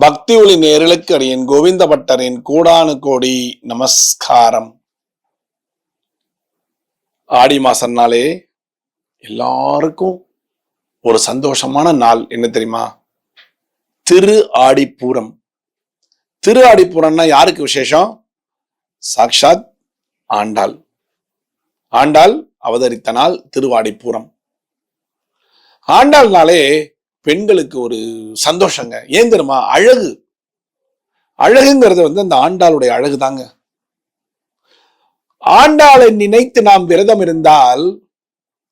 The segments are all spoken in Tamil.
பக்தி ஒளி நேர்களுக்கு அடியின் கோவிந்த பட்டரின் கூடானு கோடி நமஸ்காரம். ஆடி மாசம்னாலே எல்லாருக்கும் ஒரு சந்தோஷமான நாள். என்ன தெரியுமா? திரு ஆடிப்பூரம். திரு ஆடிப்பூரம்னா யாருக்கு விசேஷம்? சாக்ஷாத் ஆண்டாள். ஆண்டாள் அவதரித்த நாள் திருவாடிப்பூரம். ஆண்டாள்னாலே பெண்களுக்கு ஒரு சந்தோஷங்க. ஏன் தெரியுமா? அழகு. அழகுங்கிறது வந்து அந்த ஆண்டாளுடைய அழகு தாங்க ஆண்டாளை நினைத்து நாம் விரதம் இருந்தால்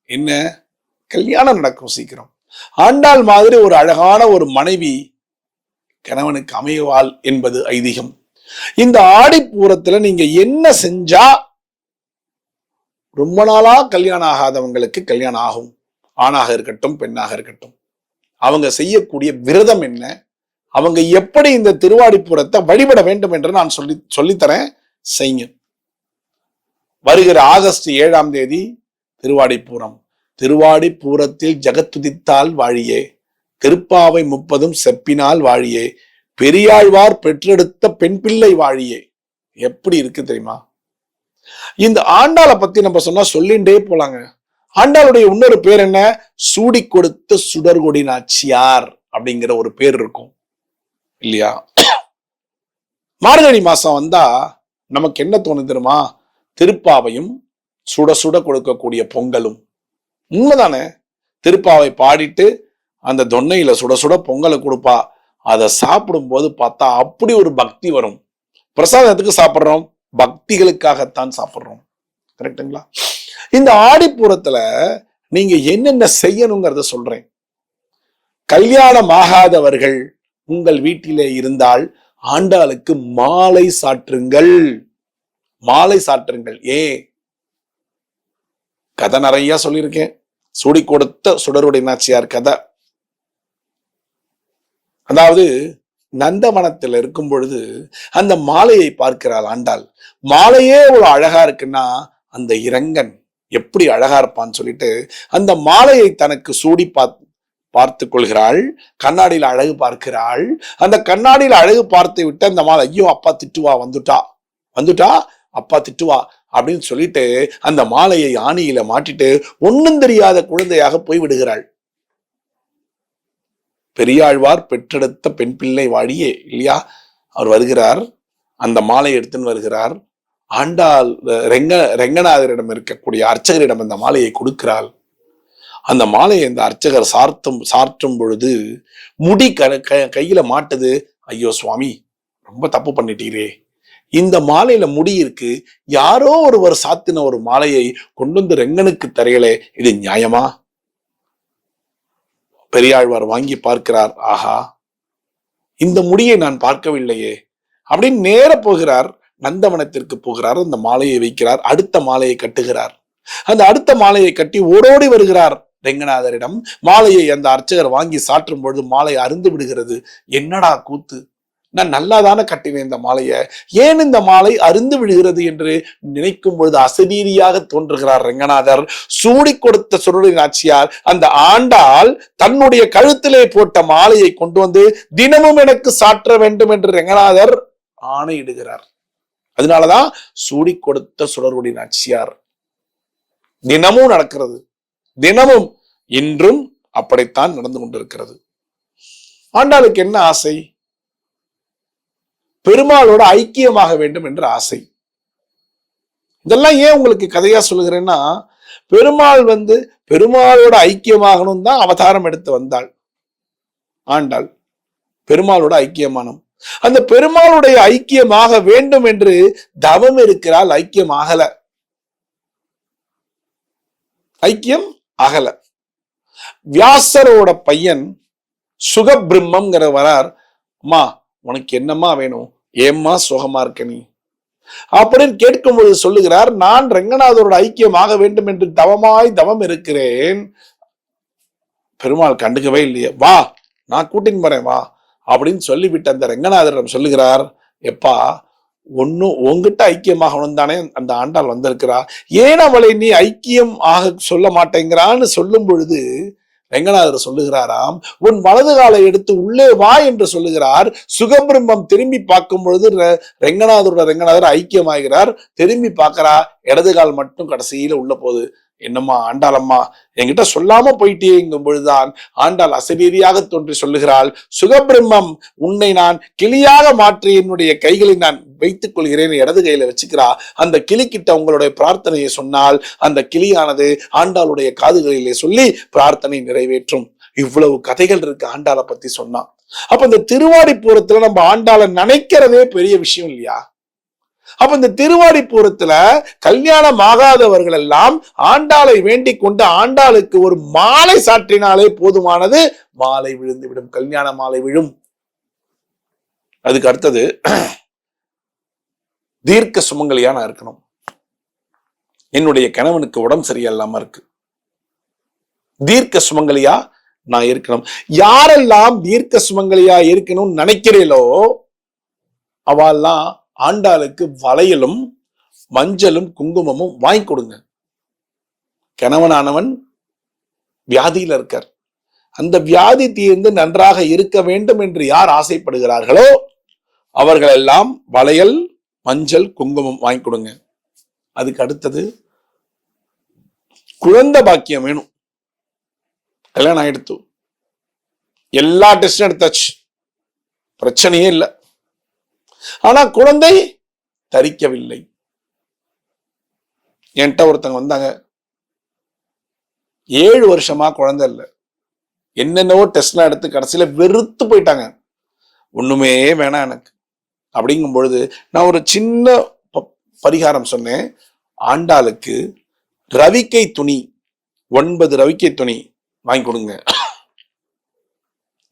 என்ன? கல்யாணம் நடக்கும் சீக்கிரம். ஆண்டாள் மாதிரி ஒரு அழகான ஒரு மனைவி கணவனுக்கு அமைவாள் என்பது ஐதீகம். இந்த ஆடிப்பூரத்துல நீங்க என்ன செஞ்சா ரொம்ப நாளா கல்யாணம் ஆகாதவங்களுக்கு கல்யாணம் ஆகும். ஆணாக இருக்கட்டும் பெண்ணாக இருக்கட்டும். அவங்க செய்யக்கூடிய விரதம் என்ன? அவங்க எப்படி இந்த திருவாடிப்புறத்தை வழிபட வேண்டும் என்று நான் சொல்லி சொல்லித்தரேன். செய்யுங்க. வருகிற ஆகஸ்ட் ஏழாம் தேதி திருவாடிப்பூரம் திருவாடிப்பூரத்தில் ஜகத்துதித்தால் வாழியே. திருப்பாவை முப்பதும் செப்பினால் வாழியே. பெரியாழ்வார் பெற்றெடுத்த பெண் பிள்ளை வாழியே. எப்படி இருக்கு தெரியுமா? இந்த ஆண்டாளை பத்தி நம்ம சொன்னா சொல்லிண்டே போலாங்க. ஆண்டாளுடைய இன்னொரு பேர் என்ன? சூடி கொடுத்த சுடர்கொடி நாச்சியார் அப்படிங்கிற ஒரு பேர் இருக்கும். இல்லையா? மார்கழி மாசம் வந்தா நமக்கு என்ன தோணுது தெரியுமா? திருப்பாவையும் சுட சுட கொடுக்கக்கூடிய பொங்கலும். உண்மைதானே? திருப்பாவை பாடிட்டு அந்த தொன்னையில சுட சுட பொங்கலை கொடுப்பா. அதை சாப்பிடும்போது பார்த்தா அப்படி ஒரு பக்தி வரும். பிரசாதத்துக்கு சாப்பிட்றோம். பக்திகளுக்காகத்தான் சாப்பிட்றோம். கரெக்டுங்களா இந்த ஆடிப்பூரத்துல நீங்க என்னென்ன செய்யணுங்கிறத சொல்றேன். கல்யாணம் ஆகாதவர்கள் உங்கள் வீட்டிலே இருந்தால் ஆண்டாளுக்கு மாலை சாற்றுங்கள். மாலை சாற்றுங்கள். ஏ கதை நிறைய சொல்லியிருக்கேன். சுடி கொடுத்த சுடருடைய நாச்சியார் கதை. அதாவது நந்தவனத்தில் இருக்கும் பொழுது அந்த மாலையை பார்க்கிறாள் ஆண்டாள். மாலையே ஒரு அழகா இருக்குன்னா அந்த இரங்கன் எப்படி அழகா இருப்பான்னு சொல்லிட்டு அந்த மாலையை தனக்கு சூடி பார்த்து பார்த்து கொள்கிறாள். கண்ணாடியில் அழகு பார்க்கிறாள். அந்த கண்ணாடியில் அழகு பார்த்து விட்டு அந்த மாலை ஐயோ அப்பா திட்டுவா வந்துட்டா வந்துட்டா அப்பா திட்டுவா அப்படின்னு சொல்லிட்டு அந்த மாலையை ஆணியில மாட்டிட்டு ஒன்னும் தெரியாத குழந்தையாக போய் விடுகிறாள். பெரியாழ்வார் பெற்றெடுத்த பெண் பிள்ளை வாடியே இல்லையா? அவர் வருகிறார். அந்த மாலை எடுத்துன்னு வருகிறார். ஆண்டாள் ரெங்க ரெங்கநாதரிடம் இருக்கக்கூடிய அர்ச்சகரிடம் அந்த மாலையை கொடுக்கிறாள். அந்த மாலையை இந்த அர்ச்சகர் சார்த்தும் சாற்றும் பொழுது முடி க க- கையில மாட்டுது. ஐயோ சுவாமி ரொம்ப தப்பு பண்ணிட்டீரே. இந்த மாலையில முடி இருக்கு. யாரோ ஒருவர் சாத்தின ஒரு மாலையை கொண்டு வந்து ரெங்கனுக்கு தரையலே இது நியாயமா? பெரியாழ்வார் வாங்கி பார்க்கிறார். ஆஹா இந்த முடியை நான் பார்க்கவில்லையே. அப்படின்னு நேர போகிறார். நந்தவனத்திற்கு போகிறார் அந்த மாலையை வைக்கிறார் அடுத்த மாலையை கட்டுகிறார். அந்த அடுத்த மாலையை கட்டி ஓடோடி வருகிறார் ரெங்கநாதரிடம். மாலையை அந்த அர்ச்சகர் வாங்கி சாற்றும் பொழுது மாலை அருந்து விடுகிறது. என்னடா கூத்து? நான் நல்லாதானே கட்டினேன் இந்த மாலையை. ஏன் இந்த மாலை அருந்து விடுகிறது என்று நினைக்கும் பொழுது அசரீரியாக தோன்றுகிறார் ரெங்கநாதர். சூடி கொடுத்த சுருளி நாச்சியார் அந்த ஆண்டாள் தன்னுடைய கழுத்திலே போட்ட மாலையை கொண்டு வந்து தினமும் எனக்கு சாற்ற வேண்டும் என்று ரெங்கநாதர் ஆணையிடுகிறார். அதனாலதான் சூடி கொடுத்த சுடர்வடி நாச்சியார். தினமும் நடக்கிறது. தினமும் இன்றும் அப்படித்தான் நடந்து கொண்டிருக்கிறது. ஆண்டாளுக்கு என்ன ஆசை? பெருமாளோட ஐக்கியமாக வேண்டும் என்ற ஆசை. இதெல்லாம் ஏன் உங்களுக்கு கதையா சொல்லுகிறேன்னா பெருமாள் வந்து பெருமாளோட ஐக்கியமாகணும் தான் அவதாரம் எடுத்து வந்தாள். ஆண்டாள் பெருமாளோட ஐக்கியமானம். அந்த பெருமாளுடைய ஐக்கியமாக வேண்டும் என்று தவம் இருக்கிறாள் ஐக்கியம் ஆகல. ஐக்கியம் ஆகல. வியாசரோட பையன் சுகபிரம்மங்கிற வரார் அம்மா உனக்கு என்னம்மா வேணும்? ஏம்மா சுகமா இருக்க நீ? அப்படின்னு கேட்கும்போது சொல்லுகிறார் நான் ரங்கநாதரோட ஐக்கியமாக வேண்டும் என்று தவமாய் தவம் இருக்கிறேன். பெருமாள் கண்டுக்கவே இல்லையே வா நான் கூட்டின்னு போறேன் வா. அப்படின்னு சொல்லிவிட்டு அந்த ரங்கநாதரிடம் சொல்லுகிறார் எப்பா ஒன்னும் உங்ககிட்ட ஐக்கியமாகணும் தானே அந்த ஆண்டாள் வந்திருக்கிறா? ஏன் அவளை நீ ஐக்கியம் ஆக சொல்ல மாட்டேங்கிறான்னு சொல்லும் பொழுது ரெங்கநாதர் சொல்லுகிறாராம் உன் வலது காலை எடுத்து உள்ளே வா என்று சொல்லுகிறார். சுகபிரம்மம் திரும்பி பார்க்கும் பொழுது ரெ- ரெங்கநாதரோட ரெங்கநாதர் ஐக்கியமாகிறார். திரும்பி பார்க்கறா இடது கால் மட்டும் கடைசியில உள்ள போகுது. என்னம்மா ஆண்டாளம்மா? என்கிட்ட சொல்லாம போயிட்டேங்கும் பொழுதுதான் ஆண்டாள் அசரீதியாக தோன்றி சொல்லுகிறாள் சுகபிரம்மம் உன்னை நான் கிளியாக மாற்றி என்னுடைய கைகளை நான் வைத்துக் கொள்கிறேன் இடது கையில வச்சுக்கிறா. அந்த கிளி கிட்ட உங்களுடைய பிரார்த்தனையை சொன்னால் அந்த கிளியானது ஆண்டாளுடைய காதுகளிலே சொல்லி பிரார்த்தனை நிறைவேற்றும். இவ்வளவு கதைகள் இருக்கு ஆண்டாளை பத்தி சொன்னா. அப்ப இந்த திருவாடிபுரத்துல நம்ம ஆண்டாளை நினைக்கிறதே பெரிய விஷயம் இல்லையா? அப்ப இந்த திருவாடிபுரத்துல கல்யாணம் ஆகாதவர்கள் எல்லாம் ஆண்டாளை வேண்டிக் கொண்டு ஆண்டாளுக்கு ஒரு மாலை சாற்றினாலே போதுமானது. மாலை விழுந்து விடும் கல்யாண மாலை விழும். அதுக்கு அடுத்தது தீர்க்க சுமங்கலியா நான் இருக்கணும். என்னுடைய கணவனுக்கு உடம்பு சரியில்லாம இருக்கு. தீர்க்க சுமங்கலியா நான் இருக்கணும். யாரெல்லாம் தீர்க்க சுமங்கலியா இருக்கணும்னு நினைக்கிறீங்களோ அவெல்லாம் ஆண்டாளுக்கு வளையலும் மஞ்சளும் குங்குமமும் வாங்கி கொடுங்க. கணவனானவன் வியாதியில் இருக்கார். அந்த வியாதி தீர்ந்து நன்றாக இருக்க வேண்டும் என்று யார் ஆசைப்படுகிறார்களோ அவர்களெல்லாம் வளையல் மஞ்சள் குங்குமம் வாங்கி கொடுங்க. அதுக்கு அடுத்தது குழந்தை பாக்கியம் வேணும். கல்யாணம் ஆயிடுத்து. எல்லா டெஸ்டும் எடுத்தாச்சு. பிரச்சனையே இல்லை. ஆனா குழந்தை தரிக்கவில்லை. என்கிட்ட ஒருத்தங்க வந்தாங்க. ஏழு வருஷமா குழந்தை இல்லை. என்னென்னவோ டெஸ்ட்லாம் எடுத்து கடைசியில வெறுத்து போயிட்டாங்க. ஒண்ணுமே வேணாம் எனக்கு. அப்படிங்கும் பொழுது நான் ஒரு சின்ன பரிகாரம் சொன்னேன். ஆண்டாளுக்கு ரவிக்கை துணி ஒன்பது ரவிக்கை துணி வாங்கி கொடுங்க.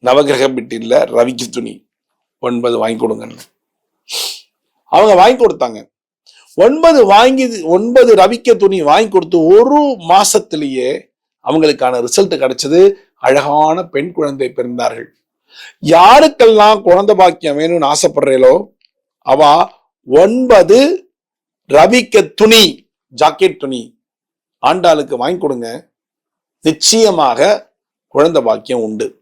நவகிரக பிட்டில ரவிக்கை துணி ஒன்பது வாங்கி கொடுங்கன்னு. அவங்க வாங்கி கொடுத்தாங்க. ஒன்பது வாங்கி ஒன்பது ரவிக்க துணி வாங்கி கொடுத்து ஒரு மாசத்திலேயே அவங்களுக்கான ரிசல்ட் கிடைச்சது. அழகான பெண் குழந்தை பிறந்தார்கள். யாருக்கெல்லாம் குழந்தை பாக்கியம் வேணும்னு ஆசைப்படுறீங்களோ அவ ஒன்பது ரவிக்க துணி ஜாக்கெட் துணி ஆண்டாளுக்கு வாங்கி கொடுங்க. நிச்சயமாக குழந்தை பாக்கியம் உண்டு.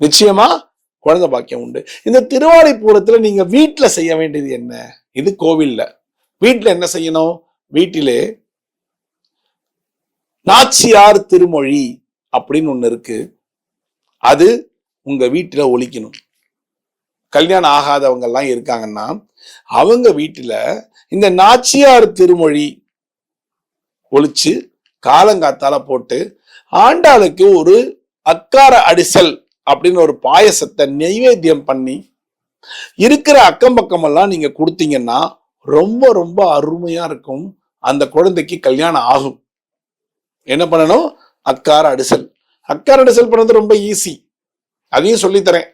நிச்சயமா? குழந்தை பாக்கியம் உண்டு. இந்த திருவாடிப்பூரத்துல நீங்க வீட்டில் செய்ய வேண்டியது என்ன? இது கோவில்ல. வீட்டில் என்ன செய்யணும்? வீட்டிலே நாச்சியார் திருமொழி அப்படின்னு ஒண்ணு இருக்கு. அது உங்க வீட்டில் ஒழிக்கணும் கல்யாணம் ஆகாதவங்க எல்லாம் இருக்காங்கன்னா அவங்க வீட்டில் இந்த நாச்சியார் திருமொழி ஒழிச்சு காலங்காத்தால போட்டு ஆண்டாளுக்கு ஒரு அக்கார அடிசல் அப்படின்னு ஒரு பாயசத்தை நெய்வேத்தியம் பண்ணி இருக்கிற அக்கம் பக்கமெல்லாம் நீங்க கொடுத்தீங்கன்னா ரொம்ப ரொம்ப அருமையா இருக்கும். அந்த குழந்தைக்கு கல்யாணம் ஆகும். என்ன பண்ணணும்? அக்கார அடிசல். அக்கார அடிசல் பண்ணது ரொம்ப ஈஸி அதையும் சொல்லித்தரேன்.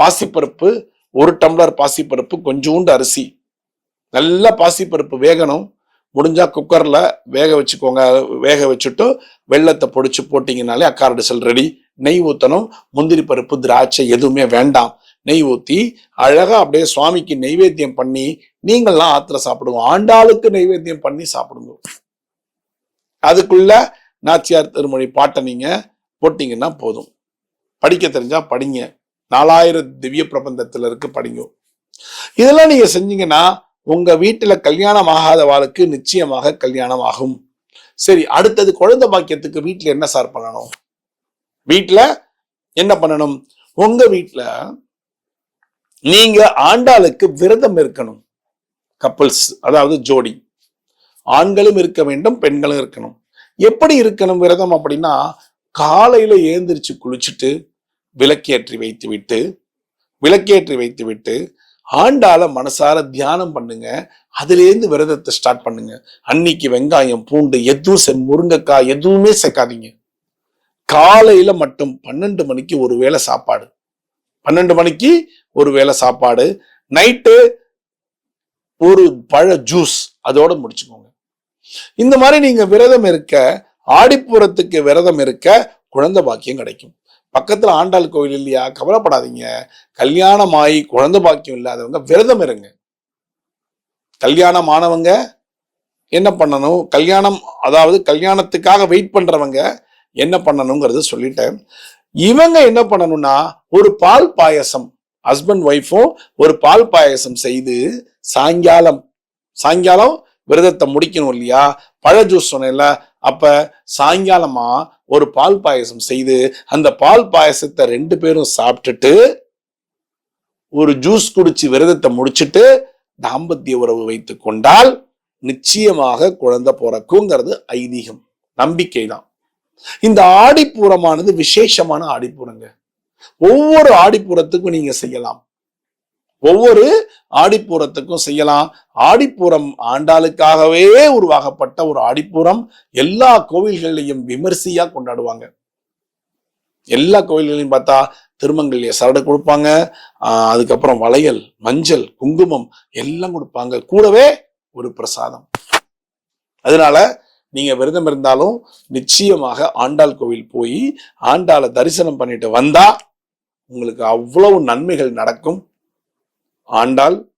பாசிப்பருப்பு ஒரு டம்ளர் பாசிப்பருப்பு கொஞ்சோண்டு அரிசி. நல்லா பாசிப்பருப்பு வேகணும். முடிஞ்சால் குக்கரில் வேக வச்சுக்கோங்க. வேக வச்சுட்டு வெள்ளத்தை பொடிச்சு போட்டிங்கனாலே அக்கார செல் ரெடி நெய் ஊற்றணும் முந்திரி பருப்பு திராட்சை எதுவுமே வேண்டாம். நெய் ஊற்றி அழகாக அப்படியே சுவாமிக்கு நெய்வேத்தியம் பண்ணி நீங்கள்லாம் ஆத்திர சாப்பிடுங்க. ஆண்டாளுக்கு நெய்வேத்தியம் பண்ணி சாப்பிடுங்க. அதுக்குள்ள நாச்சியார் திருமொழி பாட்டை நீங்கள் போட்டிங்கன்னா போதும். படிக்க தெரிஞ்சா படிங்க. நாலாயிரம் திவ்ய பிரபந்தத்தில் இருக்கு படிங்க. இதெல்லாம் நீங்கள் செஞ்சீங்கன்னா உங்க வீட்டுல கல்யாணம் ஆகாத வாழ்க்கை நிச்சயமாக கல்யாணம் ஆகும் சரி அடுத்தது குழந்தை பாக்கியத்துக்கு வீட்டுல என்ன சார் பண்ணணும்? வீட்டுல என்ன பண்ணணும்? உங்க வீட்டுல நீங்க ஆண்டாளுக்கு விரதம் இருக்கணும். கப்பல்ஸ் அதாவது ஜோடி. ஆண்களும் இருக்க வேண்டும் பெண்களும் இருக்கணும். எப்படி இருக்கணும் விரதம் அப்படின்னா காலையில ஏந்திரிச்சு குளிச்சுட்டு விளக்கேற்றி வைத்து விட்டு விளக்கேற்றி வைத்து விட்டு ஆண்டால மனசார தியானம் பண்ணுங்க. அதுலேருந்து விரதத்தை ஸ்டார்ட் பண்ணுங்க. அன்னைக்கு வெங்காயம் பூண்டு எதுவும் செ முருங்கைக்காய் எதுவுமே சேர்க்காதீங்க. காலையில மட்டும் பன்னெண்டு மணிக்கு ஒரு வேளை சாப்பாடு. பன்னெண்டு மணிக்கு ஒரு வேளை சாப்பாடு. நைட்டு ஒரு பழ ஜூஸ் அதோட முடிச்சுக்கோங்க. இந்த மாதிரி நீங்க விரதம் இருக்க ஆடிப்புறத்துக்கு விரதம் இருக்க குழந்தை பாக்கியம் கிடைக்கும். பக்கத்தில் ஆண்டாள் கோயில் இல்லையா? கவலைப்படாதீங்க. கல்யாணம் ஆகி குழந்தை பாக்கியம் இல்லாதவங்க விரதம் இருங்க. கல்யாணம் ஆனவங்க என்ன பண்ணணும்? கல்யாணம் அதாவது கல்யாணத்துக்காக வெயிட் பண்றவங்க என்ன பண்ணணுங்கிறது சொல்லிட்டேன். இவங்க என்ன பண்ணணும்னா ஒரு பால் பாயசம் ஹஸ்பண்ட் ஒய்ஃபும் ஒரு பால் பாயசம் செய்து சாயங்காலம் சாயங்காலம் விரதத்தை முடிக்கணும் இல்லையா? பழ ஜூஸ் சொன்னேன்ல அப்ப சாயங்காலமா ஒரு பால் பாயசம் செய்து அந்த பால் பாயசத்தை ரெண்டு பேரும் சாப்பிட்டுட்டு ஒரு ஜூஸ் குடிச்சு விரதத்தை முடிச்சுட்டு தாம்பத்திய உறவு வைத்து கொண்டால் நிச்சயமாக குழந்தை பிறக்குங்கிறது ஐதீகம் நம்பிக்கை தான் இந்த ஆடிப்பூரமானது விசேஷமான ஆடிப்பூரங்க. ஒவ்வொரு ஆடிப்பூரத்துக்கும் நீங்க செய்யலாம். ஒவ்வொரு ஆடிப்பூரத்துக்கும் செய்யலாம். ஆடிப்பூரம் ஆண்டாளுக்காகவே உருவாகப்பட்ட ஒரு ஆடிப்பூரம் எல்லா கோவில்கள்லையும் விமர்சையா கொண்டாடுவாங்க. எல்லா கோவில்களையும் பார்த்தா திருமங்கல்ய சரடு கொடுப்பாங்க. அதுக்கப்புறம் வளையல் மஞ்சள் குங்குமம் எல்லாம் கொடுப்பாங்க. கூடவே ஒரு பிரசாதம். அதனால நீங்க விரதம் இருந்தாலும் நிச்சயமாக ஆண்டாள் கோவில் போய் ஆண்டாளை தரிசனம் பண்ணிட்டு வந்தா உங்களுக்கு அவ்வளவு நன்மைகள் நடக்கும். ஆண்டாள்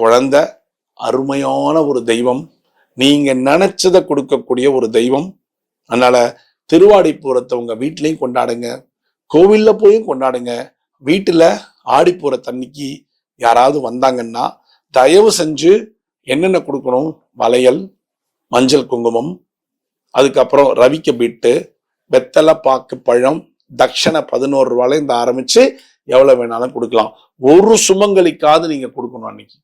குழந்த அருமையான ஒரு தெய்வம். நீங்க நினைச்சதை கொடுக்கக்கூடிய ஒரு தெய்வம். அதனால திருவாடிப்பூரத்தை உங்க வீட்லையும் கொண்டாடுங்க. கோவில்ல போயும் கொண்டாடுங்க. வீட்டுல ஆடிப்பூர தண்ணிக்கு யாராவது வந்தாங்கன்னா தயவு செஞ்சு என்னென்ன கொடுக்கணும்? வளையல் மஞ்சள் குங்குமம் அதுக்கப்புறம் ரவிக்க பிட்டு வெத்தலை பாக்கு பழம் தட்சணை பதினோரு ரூபாயில ஆரம்பிச்சு எவ்வளவு வேணாலும் கொடுக்கலாம். ஒரு சுமங்கலிக்காவது நீங்க கொடுக்கணும் அன்னைக்கு.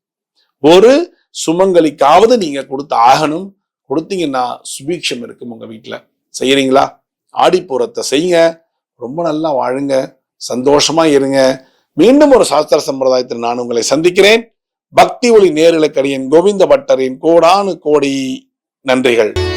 ஒரு சுமங்கலிக்காவது நீங்க கொடுத்து ஆகணும். கொடுத்தீங்கன்னா சுபீட்சம் இருக்கும் உங்க வீட்டுல செய்யறீங்களா ஆடிப்பூரத்தை செய்யுங்க. ரொம்ப நல்லா வாழுங்க. சந்தோஷமா இருங்க. மீண்டும் ஒரு சாஸ்திர சம்பிரதாயத்தில் நான் உங்களை சந்திக்கிறேன். பக்தி ஒளி நேரிலக்கடியின் கோவிந்த பட்டரின் கோடானு கோடி நன்றிகள்.